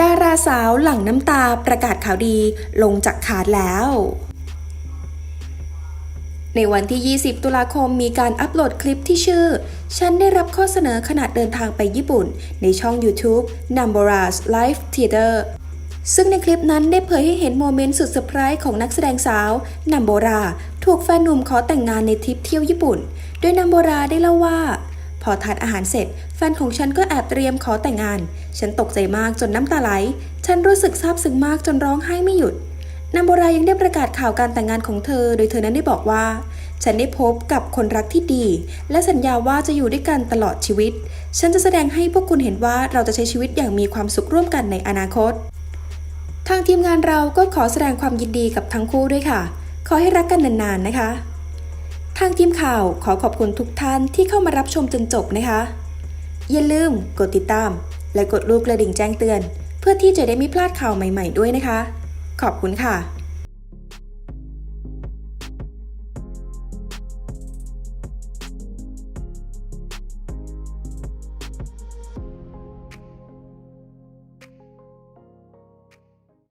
ดาราสาวหลั่งน้ำตาประกาศข่าวดีลงจากขาดแล้ว ในวันที่ 20 ตุลาคมมีการอัปโหลดคลิปที่ชื่อ ฉันได้รับข้อเสนอขณะเดินทางไปญี่ปุ่น ในช่อง YouTube Nambora's Live Theater ซึ่งในคลิปนั้นได้เผยให้เห็นโมเมนต์สุดเซอร์ไพรส์ของนักแสดงสาวนัมโบรา ถูกแฟนหนุ่มขอแต่งงานในทริปเที่ยวญี่ปุ่น โดยนัมโบราได้เล่าว่า พอทานอาหารเสร็จ แฟนของฉันก็แอบเตรียมขอแต่งงาน ฉันตกใจมากจนน้ำตาไหล ฉันรู้สึกซาบซึ้งมากจนร้องไห้ไม่หยุดนัมโบรายังได้ประกาศข่าวการแต่งงานของเธอ โดยเธอนั้นได้บอกว่า ฉันได้พบกับคนรักที่ดี และสัญญาว่าจะอยู่ด้วยกันตลอดชีวิต ฉันจะแสดงให้พวกคุณเห็นว่าเราจะใช้ชีวิตอย่างมีความสุขร่วมกันในอนาคต ทางทีมงานเราก็ขอแสดงความยินดีกับทั้งคู่ด้วยค่ะ ขอให้รักกันนานๆนะคะ ทางทีมข่าวขอขอบคุณทุกท่านที่เข้ามารับชมจนจบนะคะ อย่าลืมกดติดตาม และกดรูปกระดิ่งแจ้งเตือน เพื่อที่จะได้ไม่พลาดข่าวใหม่ ๆ ด้วยนะคะ ขอบคุณค่ะ